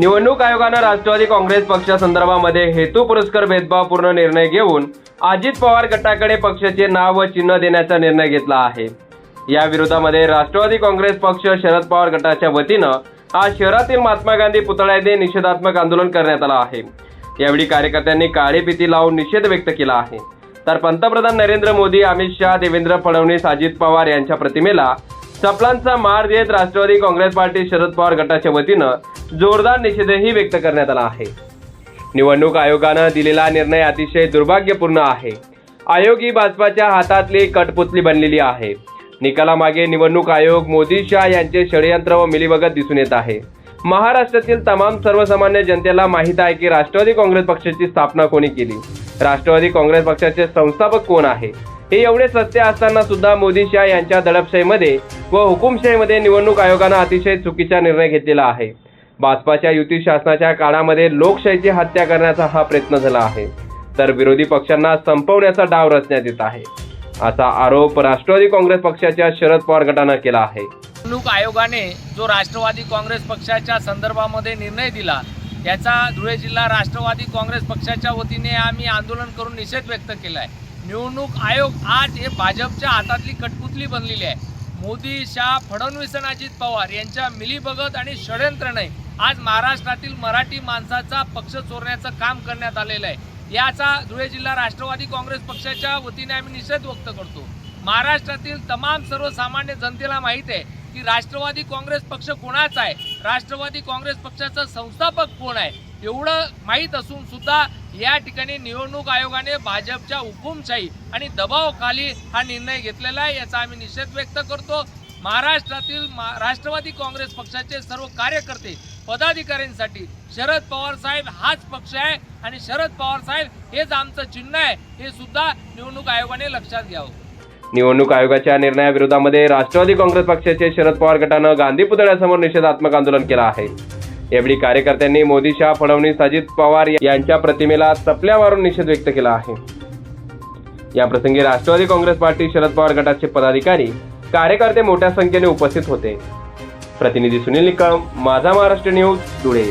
निवडणूक आयोगानं राष्ट्रवादी काँग्रेस पक्षासंदर्भामध्ये हेतू पुरस्कार भेदभावपूर्ण निर्णय घेऊन अजित पवार गटाकडे पक्षाचे नाव व चिन्ह देण्याचा निर्णय घेतला आहे. या विरोधामध्ये राष्ट्रवादी काँग्रेस पक्ष शरद पवार गटाच्या वतीनं आज शहरातील महात्मा गांधी पुतळा येथे निषेधात्मक आंदोलन करण्यात आलं आहे. यावेळी कार्यकर्त्यांनी काळी भीती लावून निषेध व्यक्त केला आहे. तर पंतप्रधान नरेंद्र मोदी अमित शहा देवेंद्र फडणवीस अजित पवार यांच्या प्रतिमेला सपलांचा मार देत राष्ट्रवादी काँग्रेस पार्टी शरद पवार गटाच्या वतीनं जोरदार निषेधही व्यक्त करण्यात आला आहे. निवडणूक आयोगानं दिलेला निर्णय अतिशय दुर्भाग्यपूर्ण आहे. आयोग ही भाजपाच्या हातातली कटपुतली बनलेली आहे. निकालामागे निवडणूक आयोग मोदी शहा यांचे षडयंत्र व मिलीभगत दिसून येत आहे. महाराष्ट्रातील तमाम सर्वसामान्य जनतेला माहीत आहे की राष्ट्रवादी काँग्रेस पक्षाची स्थापना कोणी केली? राष्ट्रवादी काँग्रेस पक्षाचे संस्थापक कोण आहे? हे एवढे सत्य असताना सुद्धा मोदी शहा यांच्या दडपशाहीमध्ये व हुकुमशाहीमध्ये निवडणूक आयोगानं अतिशय चुकीचा निर्णय घेतलेला आहे. भाजपाच्या युती शासनाच्या काळामध्ये लोकशाहीची हत्या करण्याचा हा प्रयत्न झाला आहे. तर विरोधी पक्षांना संपवण्याचा डाव रचण्यात येत आहे. असा आरोप राष्ट्रवादी काँग्रेस पक्षाच्या शरद पवार गटानं केला आहे. निवडणूक आयोगाने जो राष्ट्रवादी काँग्रेस पक्षाच्या संदर्भामध्ये निर्णय दिला याचा धुळे जिल्हा राष्ट्रवादी काँग्रेस पक्षाच्या वतीने आम्ही आंदोलन करून निषेध व्यक्त केला आहे निवडणूक आयोग आज हे भाजपच्या हातातली कटपुतली बनलेली आहे. मोदी शाह फडणवीस आणि अजित पवार यांच्या मिलीभगत आणि षडयंत्राने आज महाराष्ट्रातील मराठी माणसाचा पक्ष चोरण्याचं काम करण्यात आलेलं आहे. याचा धुळे जिल्हा राष्ट्रवादी काँग्रेस पक्षाच्या वतीने आम्ही निषेध व्यक्त करतो. महाराष्ट्रातील तमाम सर्वसामान्य जनतेला माहीत आहे की राष्ट्रवादी काँग्रेस पक्ष कोणाचा आहे? राष्ट्रवादी काँग्रेस पक्षाचा संस्थापक कोण आहे? एवढं माहीत असून सुद्धा या ठिकाणी निवडणूक आयोगाने भाजपच्या हुकुमशाही आणि दबावाखाली हा निर्णय घेतलेला आहे याचा आम्ही निषेध व्यक्त करतो. महाराष्ट्रातील मा- राष्ट्रवादी काँग्रेस पक्षाचे सर्व कार्यकर्ते पदाधिकाऱ्यांसाठी शरद पवार साहेब हाच पक्ष आहे आणि शरद पवार साहेब हेच आमचं चिन्ह आहे हे सुद्धा निवडणूक आयोगाने लक्षात घ्यावं. निवडणूक आयोगाच्या निर्णयाविरोधामध्ये राष्ट्रवादी काँग्रेस पक्षाचे शरद पवार गटानं गांधी पुतळ्यासमोर निषेधात्मक आंदोलन केलं आहे. यावेळी कार्यकर्त्यांनी मोदी शहा फडणवीस अजित पवार यांच्या प्रतिमेला चपल्या मारून निषेध व्यक्त केला आहे. याप्रसंगी राष्ट्रवादी काँग्रेस पार्टी शरद पवार गटाचे पदाधिकारी कार्यकर्ते मोठ्या संख्येने उपस्थित होते. प्रतिनिधी सुनील निकम माझा महाराष्ट्र न्यूज धुळे.